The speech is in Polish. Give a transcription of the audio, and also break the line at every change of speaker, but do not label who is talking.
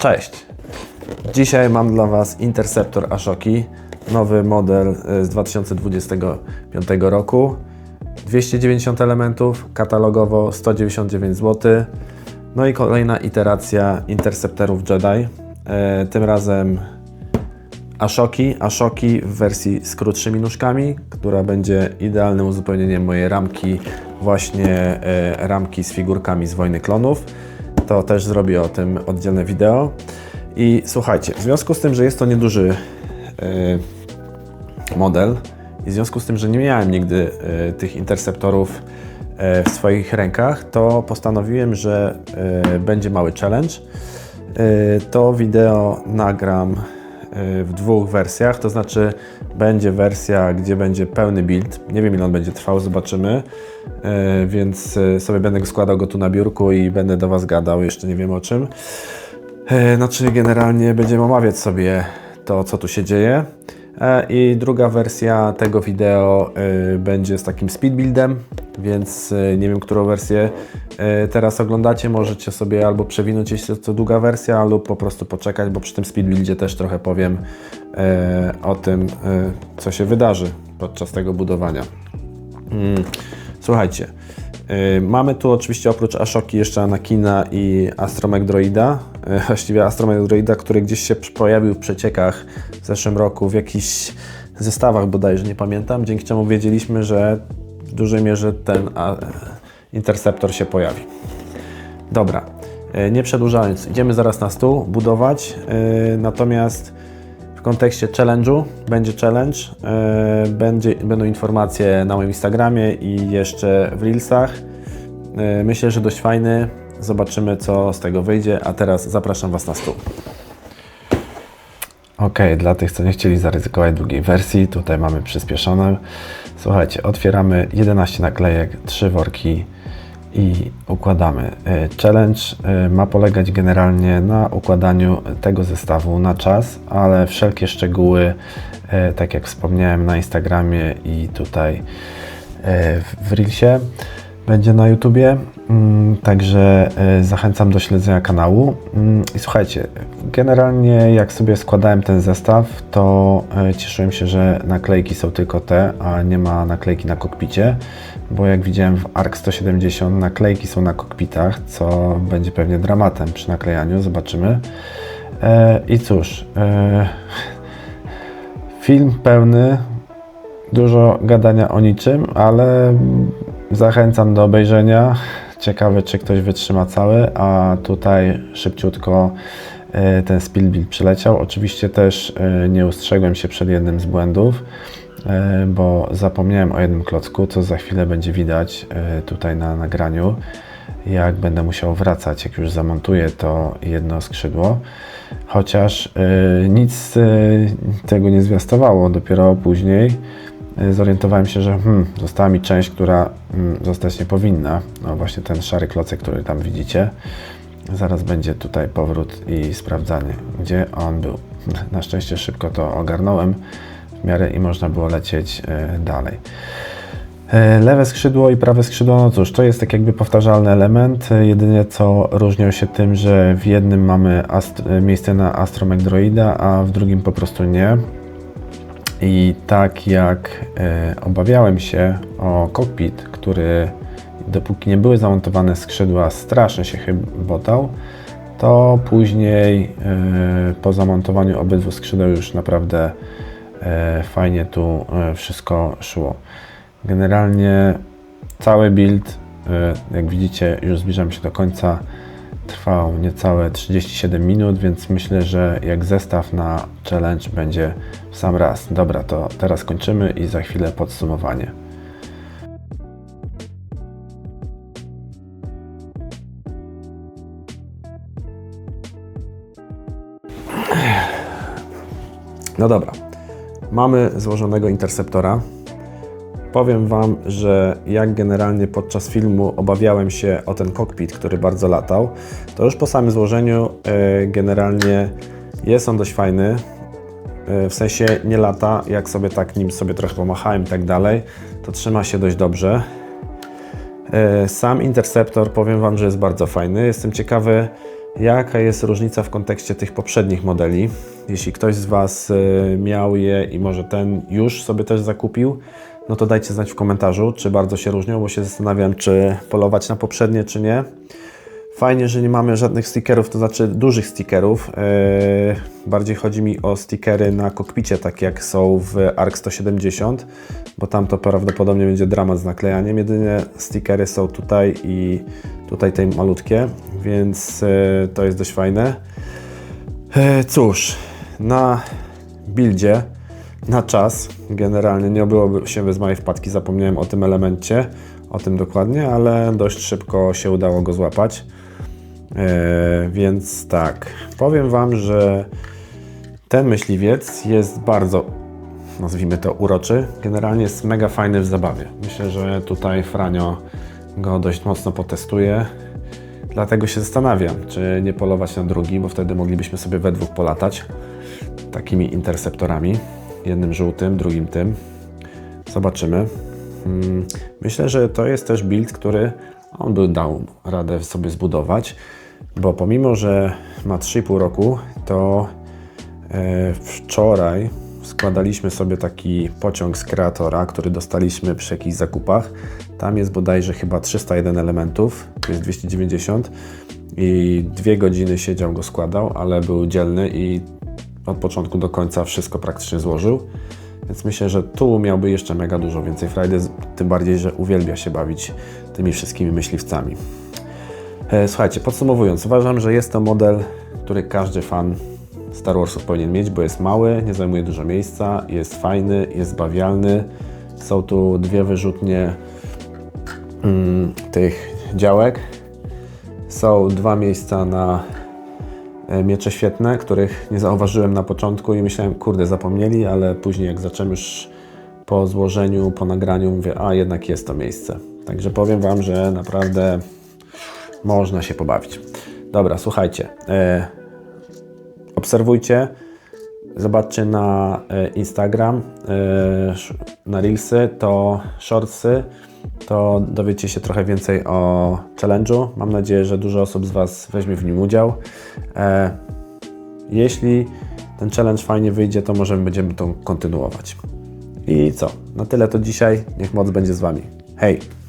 Cześć! Dzisiaj mam dla Was Interceptor Ashoki, nowy model e, z 2025 roku. 290 elementów, katalogowo 199 zł. No i kolejna iteracja Interceptorów Jedi. E, Tym razem Ashoki, Ashoki w wersji z krótszymi nóżkami, która będzie idealnym uzupełnieniem mojej ramki, właśnie e, ramki z figurkami z Wojny Klonów. To też zrobię o tym oddzielne wideo. I słuchajcie, w związku z tym, że jest to nieduży e, model i w związku z tym, że nie miałem nigdy e, tych interceptorów e, w swoich rękach, to postanowiłem, że będzie mały challenge. To wideo nagram w dwóch wersjach, to znaczy będzie wersja, gdzie będzie pełny build. Nie wiem ile on będzie trwał, zobaczymy. E, Więc e, sobie będę składał go tu na biurku i będę do Was gadał, jeszcze nie wiem o czym. Znaczy, generalnie będziemy omawiać sobie to, co tu się dzieje. E, I druga wersja tego wideo e, będzie z takim speed buildem, więc e, nie wiem, którą wersję e, teraz oglądacie. Możecie sobie albo przewinąć, jeśli to długa wersja, lub po prostu poczekać, bo przy tym speed buildzie też trochę powiem o tym, co się wydarzy podczas tego budowania. Mm, Słuchajcie, mamy tu oczywiście oprócz Ashoki jeszcze Anakina i Astromech Droida. Yy, właściwie Astromech Droida, który gdzieś się pojawił w przeciekach w zeszłym roku, w jakichś zestawach bodajże, nie pamiętam, dzięki czemu wiedzieliśmy, że w dużej mierze ten a, Interceptor się pojawi. Dobra, yy, nie przedłużając, idziemy zaraz na stół budować, natomiast w kontekście challenge'u będzie challenge, e, będzie, będą informacje na moim Instagramie i jeszcze w Reelsach. E, myślę, że dość fajny. Zobaczymy, co z tego wyjdzie, a teraz zapraszam Was na stół. Ok, dla tych, co nie chcieli zaryzykować długiej wersji, tutaj mamy przyspieszoną. Słuchajcie, otwieramy 11 naklejek, 3 worki i układamy. E, Challenge e, ma polegać generalnie na układaniu tego zestawu na czas, ale wszelkie szczegóły, e, tak jak wspomniałem na Instagramie i tutaj w Reelsie, będzie na YouTubie, mm, także e, zachęcam do śledzenia kanału. Mm, I słuchajcie, generalnie jak sobie składałem ten zestaw, to e, cieszyłem się, że naklejki są tylko te, a nie ma naklejki na kokpicie, bo jak widziałem w ARC 170 naklejki są na kokpitach, co będzie pewnie dramatem przy naklejaniu, zobaczymy. E, I cóż, film pełny Dużo gadania o niczym, ale zachęcam do obejrzenia. Ciekawe, czy ktoś wytrzyma cały, a tutaj szybciutko e, ten speed build przyleciał. Oczywiście też e, nie ustrzegłem się przed jednym z błędów, e, bo zapomniałem o jednym klocku, co za chwilę będzie widać tutaj na nagraniu, jak będę musiał wracać, jak już zamontuję to jedno skrzydło. Chociaż nic tego nie zwiastowało, dopiero później zorientowałem się, że hmm, została mi część, która hmm, zostać nie powinna. No właśnie ten szary klocek, który tam widzicie. Zaraz będzie tutaj powrót i sprawdzanie, gdzie on był. Na szczęście szybko to ogarnąłem w miarę i można było lecieć e, dalej. E, Lewe skrzydło i prawe skrzydło, no cóż, to jest tak jakby powtarzalny element. E, Jedynie co różnią się tym, że w jednym mamy e, miejsce na Astromech Droida, a w drugim po prostu nie. I tak jak e, obawiałem się o kokpit, który dopóki nie były zamontowane skrzydła, strasznie się chybotał, to później e, po zamontowaniu obydwu skrzydeł już naprawdę e, fajnie tu wszystko szło. Generalnie cały build, jak widzicie, już zbliżam się do końca, trwał niecałe 37 minut, więc myślę, że jak zestaw na challenge będzie w sam raz. Dobra, to teraz kończymy i za chwilę podsumowanie. No dobra, mamy złożonego interceptora. Powiem Wam, że jak generalnie podczas filmu obawiałem się o ten kokpit, który bardzo latał, to już po samym złożeniu e, generalnie jest on dość fajny. E, w sensie nie lata, jak sobie tak nim sobie trochę pomachałem i tak dalej, to trzyma się dość dobrze. E, Sam Interceptor powiem Wam, że jest bardzo fajny. Jestem ciekawy, jaka jest różnica w kontekście tych poprzednich modeli. Jeśli ktoś z Was miał je i może ten już sobie też zakupił, no to dajcie znać w komentarzu, czy bardzo się różnią, bo się zastanawiam, czy polować na poprzednie, czy nie. Fajnie, że nie mamy żadnych stickerów, to znaczy dużych stickerów. Yy, bardziej chodzi mi o stickery na kokpicie, tak jak są w ARC 170, bo tam to prawdopodobnie będzie dramat z naklejaniem. Jedynie stickery są tutaj i tutaj te malutkie, więc yy, to jest dość fajne. Yy, cóż, na buildzie, na czas, generalnie nie obyłoby się bez mojej wpadki, zapomniałem o tym elemencie, o tym dokładnie, ale dość szybko się udało go złapać. E, więc tak, powiem Wam, że ten myśliwiec jest bardzo, nazwijmy to, uroczy. Generalnie jest mega fajny w zabawie. Myślę, że tutaj Franio go dość mocno potestuje. Dlatego się zastanawiam, czy nie polować na drugi, bo wtedy moglibyśmy sobie we dwóch polatać takimi interceptorami. Jednym żółtym, drugim tym. Zobaczymy. Mm, Myślę, że to jest też build, który on by dał radę sobie zbudować, bo pomimo, że ma 3,5 roku, to e, wczoraj składaliśmy sobie taki pociąg z kreatora, który dostaliśmy przy jakichś zakupach. Tam jest bodajże chyba 301 elementów, tu jest 290 i dwie godziny siedział go składał, ale był dzielny i od początku do końca wszystko praktycznie złożył. Więc myślę, że tu miałby jeszcze mega dużo więcej frajdy, tym bardziej, że uwielbia się bawić tymi wszystkimi myśliwcami. E, Słuchajcie, podsumowując, uważam, że jest to model, który każdy fan Star Warsów powinien mieć, bo jest mały, nie zajmuje dużo miejsca, jest fajny, jest bawialny. Są tu dwie wyrzutnie mm, tych działek. Są dwa miejsca na miecze świetne, których nie zauważyłem na początku i myślałem, kurde, zapomnieli, ale później jak zacząłem już po złożeniu, po nagraniu, mówię, a jednak jest to miejsce. Także powiem Wam, że naprawdę można się pobawić. Dobra, słuchajcie. E, obserwujcie, zobaczcie na e, Instagram, e, na Reelsy, to Shortsy, to dowiecie się trochę więcej o challenge'u. Mam nadzieję, że dużo osób z Was weźmie w nim udział. E, jeśli ten challenge fajnie wyjdzie, to możemy będziemy to kontynuować. I co? Na tyle to dzisiaj. Niech moc będzie z Wami. Hej!